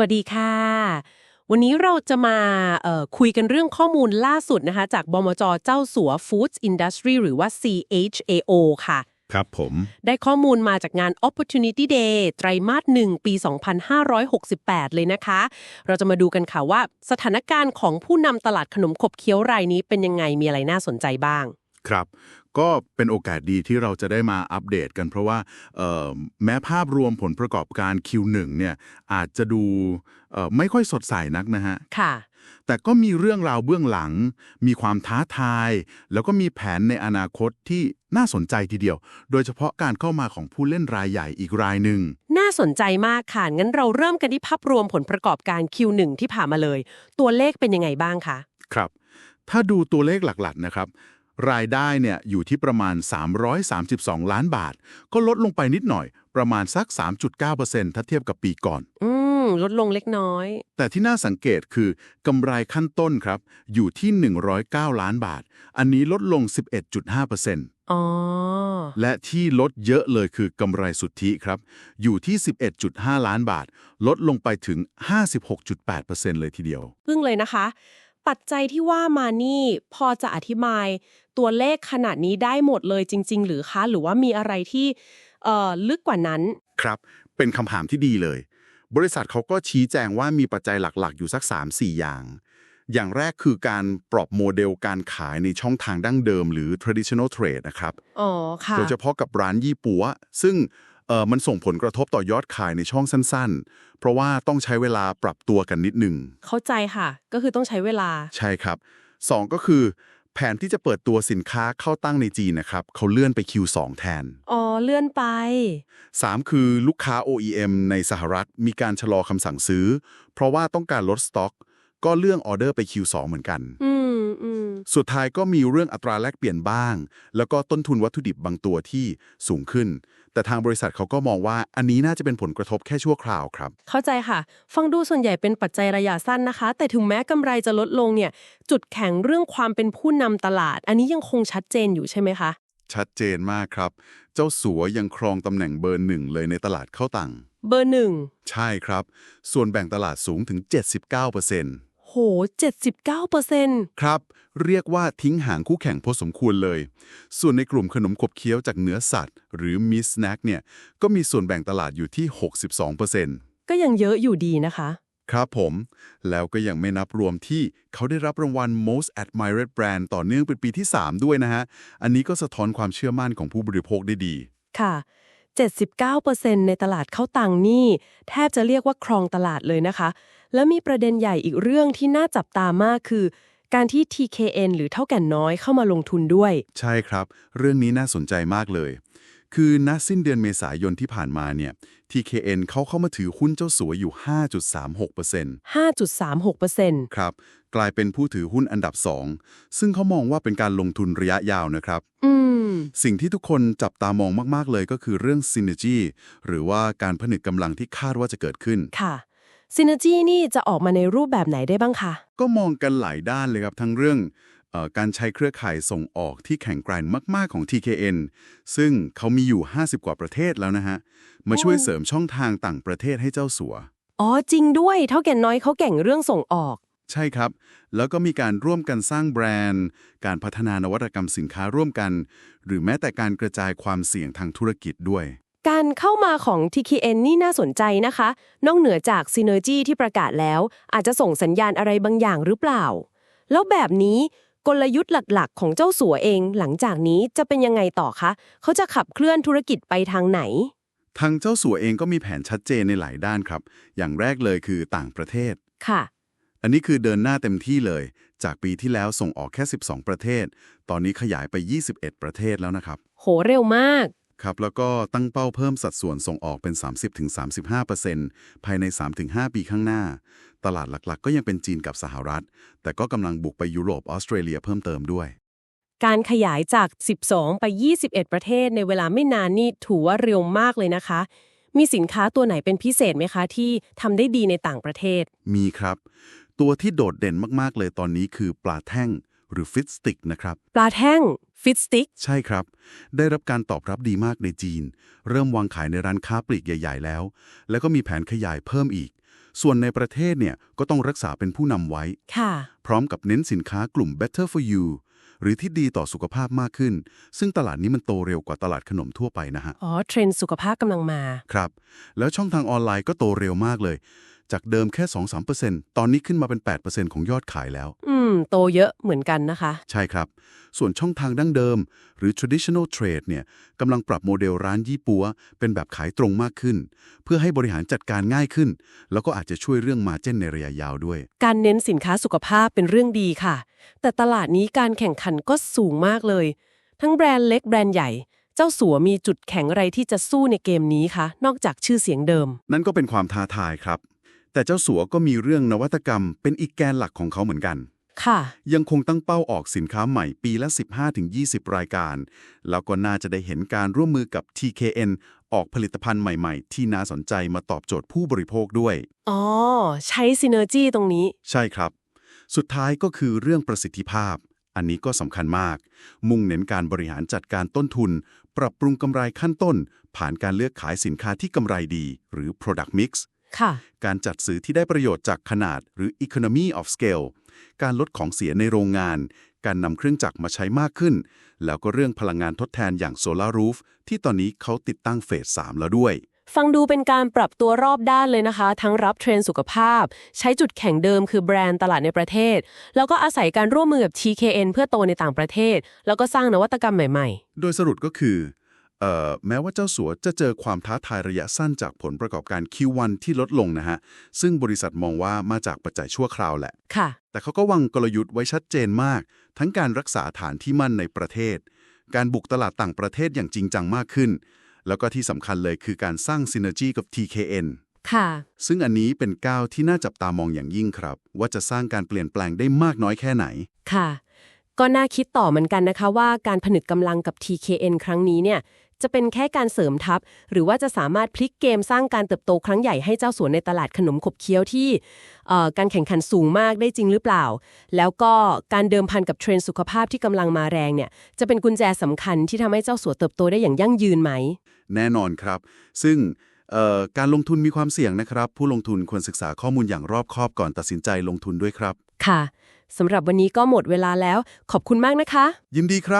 วัสดีค่ะ วันนี้เราจะมาเอ่อคุยกันเรื่องข้อมูลล่าสุดนะคะ จากบมจเจ้าสัว Foods Industry หรือว่า CHAO ค่ะ ครับผม ได้ข้อมูลมาจากงาน Opportunity Day ไตรมาสหนึ่งปี 2568 เลยนะคะ เราจะมาดูกันค่ะว่า สถานการณ์ของผู้นำตลาดขนมขบเคี้ยวรายนี้เป็นยังไงมีอะไรน่าสนใจบ้าง ครับ ก็เป็นโอกาสดีที่เราจะได้มาอัปเดตกัน เพราะว่าเอ่อแม้ภาพรวมผลประกอบการ Q1 เนี่ยอาจจะดูเอ่อไม่ค่อยสดใสนักนะฮะ ค่ะ แต่ก็มีเรื่องราวเบื้องหลัง มีความท้าทาย แล้วก็มีแผนในอนาคตที่น่าสนใจทีเดียว โดยเฉพาะการเข้ามาของผู้เล่นรายใหญ่อีกรายหนึ่ง น่าสนใจมากค่ะ งั้นเราเริ่มกันที่ภาพรวมผลประกอบการ Q1 ที่ผ่านมาเลย ตัวเลขเป็นยังไงบ้างคะ ครับ ถ้าดูตัวเลขหลักๆนะครับ รายได้เนี่ยอยู่ที่ประมาณ 332 ล้านบาท ก็ลดลงไปนิดหน่อยประมาณสัก 3.9%ถ้าเทียบกับปีก่อน อืม ลดลงเล็กน้อย แต่ที่น่าสังเกตคือกำไรขั้นต้นครับ อยู่ที่ 109 ล้านบาท อันนี้ลดลง 11.5%อ๋อ และที่ลดเยอะเลยคือกำไรสุทธิครับ อยู่ที่ 11.5 ล้านบาท ลดลงไปถึง 56.8%เลยทีเดียว พึ่งเลยนะคะ ปัจจัยที่ว่ามานี่พอจะอธิบายตัวเลขขนาดนี้ได้หมดเลยจริง ๆ หรือคะ หรือว่ามีอะไรที่เอ่อลึกกว่านั้น ครับ เป็นคำถามที่ดีเลย บริษัทเขาก็ชี้แจงว่ามีปัจจัยหลักๆ อยู่สัก 3-4 อย่าง อย่างแรกคือการปรับโมเดลการขายในช่องทางดั้งเดิม หรือ traditional trade นะครับ อ๋อ ค่ะ โดยเฉพาะกับร้านยี่ปัว ซึ่ง เอ่อมันส่งผลกระทบต่อยอดขายในช่องสั้นๆ เพราะว่าต้องใช้เวลาปรับตัวกันนิดหนึ่งเข้าใจค่ะ ก็คือต้องใช้เวลา ใช่ครับ 2 ก็คือ แผนที่จะเปิดตัวสินค้าเข้าตั้งในจีนนะครับเขาเลื่อนไป Q2 แทน อ๋อ เลื่อนไป 3 คือลูกค้า OEM ในสหรัฐมีการชะลอคำสั่งซื้อ เพราะว่าต้องการลดสต็อก ก็เลื่อนออเดอร์ไป Q2 เหมือนกัน อืมอืมสุดท้ายก็มีเรื่องอัตราแลกเปลี่ยนบ้าง แล้วก็ต้นทุนวัตถุดิบบางตัวที่สูงขึ้น แต่ทางบริษัทเขาก็มองว่าอันนี้น่าจะเป็นผลกระทบแค่ชั่วคราวครับ เข้าใจค่ะ ฟังดูส่วนใหญ่เป็นปัจจัยระยะสั้นนะคะ แต่ถึงแม้กำไรจะลดลงเนี่ย จุดแข็งเรื่องความเป็นผู้นำตลาด อันนี้ยังคงชัดเจนอยู่ใช่ไหมคะ ชัดเจนมากครับ เจ้าสัวยังครองตำแหน่งเบอร์หนึ่งเลยในตลาดเข้าตัง เบอร์หนึ่ง ใช่ครับ ส่วนแบ่งตลาดสูงถึง 79%โห 79เปอร์เซ็นต์ครับ เรียกว่าทิ้งห่างคู่แข่งพอสมควรเลย ส่วนในกลุ่มขนมขบเคี้ยวจากเนื้อสัตว์ หรือมิสแน็คเนี่ย ก็มีส่วนแบ่งตลาดอยู่ที่ 62%ก็ยังเยอะอยู่ดีนะคะ ครับผม แล้วก็ยังไม่นับรวมที่เขาได้รับรางวัล Most Admired Brand ต่อเนื่องเป็นปีที่ 3 ด้วยนะฮะ อันนี้ก็สะท้อนความเชื่อมั่นของผู้บริโภคได้ดี ค่ะ 79%ในตลาดเข้าตังค์นี่ แทบจะเรียกว่าครองตลาดเลยนะคะ แล้วมีประเด็นใหญ่อีกเรื่องที่น่าจับตามากคือ การที่ TKN หรือเท่าแก่น้อยเข้ามาลงทุนด้วย ใช่ครับ เรื่องนี้น่าสนใจมากเลย คือณสิ้นเดือนเมษายนที่ผ่านมาเนี่ย TKN เขาเข้ามาถือหุ้นเจ้าสัวอยู่ 5.36% 5.36%ครับ กลายเป็นผู้ถือหุ้นอันดับ 2 ซึ่งเขามองว่าเป็นการลงทุนระยะยาวนะครับ อืม สิ่งที่ทุกคนจับตามองมาก ๆ เลยก็คือเรื่อง Synergy หรือว่าการผนึกกำลังที่คาดว่าจะเกิดขึ้น ค่ะ Synergy นี่จะออกมาในรูปแบบไหนได้บ้างคะ ก็มองกันหลายด้านเลยครับ ทั้งเรื่องเออการใช้เครือข่ายส่งออกที่แข็งแกร่งมาก ๆ ของ TKN ซึ่งเขามีอยู่ 50 กว่าประเทศแล้วนะฮะ มาช่วยเสริมช่องทางต่างประเทศให้เจ้าสัว อ๋อจริงด้วย เท่าแก่น้อยเขาเก่งเรื่องส่งออก ใช่ครับ แล้วก็มีการร่วมกันสร้างแบรนด์ การพัฒนานวัตกรรมสินค้าร่วมกัน หรือแม้แต่การกระจายความเสี่ยงทางธุรกิจด้วย การเข้ามาของ TKN นี่น่าสนใจนะคะ นอกเหนือจาก Synergy ที่ประกาศแล้ว อาจจะส่งสัญญาณอะไรบางอย่างหรือเปล่า แล้วแบบนี้กลยุทธ์หลักๆ ของเจ้าสัวเอง หลังจากนี้จะเป็นยังไงต่อคะ เขาจะขับเคลื่อนธุรกิจไปทางไหน ทางเจ้าสัวเองก็มีแผนชัดเจนในหลายด้านครับ อย่างแรกเลยคือต่างประเทศค่ะ อันนี้คือเดินหน้าเต็มที่เลย จากปีที่แล้วส่งออกแค่ 12 ประเทศ ตอนนี้ขยายไป 21 ประเทศแล้วนะครับ โหเร็วมาก ครับแล้วก็ตั้งเป้าเพิ่มสัดส่วนส่งออกเป็น 30-35%ภายใน 3-5 ปีข้างหน้า ตลาดหลักๆ ก็ยังเป็นจีนกับสหรัฐ แต่ก็กำลังบุกไปยุโรปออสเตรเลียเพิ่มเติมด้วย การขยายจาก 12 ไป 21 ประเทศในเวลาไม่นานนี่ถือว่าเร็วมากเลยนะคะมีสินค้าตัวไหนเป็นพิเศษไหมคะ ที่ทำได้ดีในต่างประเทศ มีครับ ตัวที่โดดเด่นมากๆเลยตอนนี้คือปลาแท่งหรือฟิตสติกนะครับ ปลาแท่งฟิตสติกใช่ครับ ได้รับการตอบรับดีมากในจีน เริ่มวางขายในร้านค้าปลีกใหญ่ ๆ แล้ว แล้วก็มีแผนขยายเพิ่มอีก ส่วนในประเทศเนี่ยก็ต้องรักษาเป็นผู้นำไว้ ค่ะ พร้อมกับเน้นสินค้ากลุ่ม better for you หรือที่ดีต่อสุขภาพมากขึ้น ซึ่งตลาดนี้มันโตเร็วกว่าตลาดขนมทั่วไปนะฮะ อ๋อ เทรนด์สุขภาพกำลังมา ครับ แล้วช่องทางออนไลน์ก็โตเร็วมากเลย จากเดิมแค่ 2-3%ตอนนี้ขึ้นมาเป็น 8%ของยอดขายแล้ว อืม โตเยอะเหมือนกันนะคะ ใช่ครับ ส่วนช่องทางดั้งเดิม หรือ traditional trade เนี่ยกำลังปรับโมเดลร้านยี่ปัว เป็นแบบขายตรงมากขึ้น เพื่อให้บริหารจัดการง่ายขึ้น แล้วก็อาจจะช่วยเรื่องมาเจนในระยะยาวด้วย การเน้นสินค้าสุขภาพเป็นเรื่องดีค่ะ แต่ตลาดนี้การแข่งขันก็สูงมากเลย ทั้งแบรนด์เล็กแบรนด์ใหญ่เจ้าสัวมีจุดแข็งอะไรที่จะสู้ในเกมนี้คะ นอกจากชื่อเสียงเดิม นั่นก็เป็นความท้าทายครับ แต่เจ้าสัวก็มีเรื่องนวัตกรรมเป็นอีกแกนหลักของเขาเหมือนกัน ค่ะ ยังคงตั้งเป้าออกสินค้าใหม่ปีละ 15-20 รายการ แล้วก็น่าจะได้เห็นการร่วมมือกับ TKN ออกผลิตภัณฑ์ใหม่ๆ ที่น่าสนใจมาตอบโจทย์ผู้บริโภคด้วย อ๋อ ใช้ซินเนอร์จีตรงนี้ ใช่ครับ สุดท้ายก็คือเรื่องประสิทธิภาพ อันนี้ก็สำคัญมาก มุ่งเน้นการบริหารจัดการต้นทุน ปรับปรุงกำไรขั้นต้น ผ่านการเลือกขายสินค้าที่กำไรดี หรือ product mix ค่ะ การจัดซื้อที่ได้ประโยชน์จากขนาดหรือ economy of scale การลดของเสียในโรงงาน การนำเครื่องจักรมาใช้มากขึ้น แล้วก็เรื่องพลังงานทดแทนอย่าง solar roof ที่ตอนนี้เขาติดตั้งเฟส 3 แล้วด้วย ฟังดูเป็นการปรับตัวรอบด้านเลยนะคะ ทั้งรับเทรนด์สุขภาพ ใช้จุดแข็งเดิมคือแบรนด์ตลาดในประเทศ แล้วก็อาศัยการร่วมมือกับ TKN เพื่อโตในต่างประเทศ แล้วก็สร้างนวัตกรรมใหม่โดยสรุปก็คือเอ่อ แม้ว่าเจ้าสัวจะเจอความท้าทายระยะสั้นจากผลประกอบการ Q1 ที่ลดลงนะฮะ ซึ่งบริษัทมองว่ามาจากปัจจัยชั่วคราวแหละๆค่ะ แต่เขาก็วางกลยุทธ์ไว้ชัดเจนมาก ทั้งการรักษาฐานที่มั่นในประเทศ การบุกตลาดต่างประเทศอย่างจริงจังมากขึ้น แล้วก็ที่สำคัญเลยคือการสร้างซินเนอร์จีกับ TKN ค่ะ ซึ่งอันนี้เป็นก้าวที่น่าจับตามองอย่างยิ่งครับ ว่าจะสร้างการเปลี่ยนแปลงได้มากน้อยแค่ไหน ค่ะ ก็น่าคิดต่อเหมือนกันนะคะว่าการผนึกกำลังกับ TKN ครั้งนี้เนี่ยจะเป็นแค่การเสริมทัพ หรือว่าจะสามารถพลิกเกมสร้างการเติบโตครั้งใหญ่ให้เจ้าสวนในตลาดขนมขบเคี้ยวที่เอ่อการแข่งขันสูงมากได้จริงหรือเปล่า แล้วก็การเดิมพันกับเทรนด์สุขภาพที่กำลังมาแรงเนี่ยจะเป็นกุญแจสำคัญที่ทำให้เจ้าสัวเติบโตได้อย่างยั่งยืนไหม แน่นอนครับ ซึ่งเอ่อการลงทุนมีความเสี่ยงนะครับ ผู้ลงทุนควรศึกษาข้อมูลอย่างรอบคอบก่อนตัดสินใจลงทุนด้วยครับ ค่ะ สำหรับวันนี้ก็หมดเวลาแล้ว ขอบคุณมากนะคะ ยินดีครับ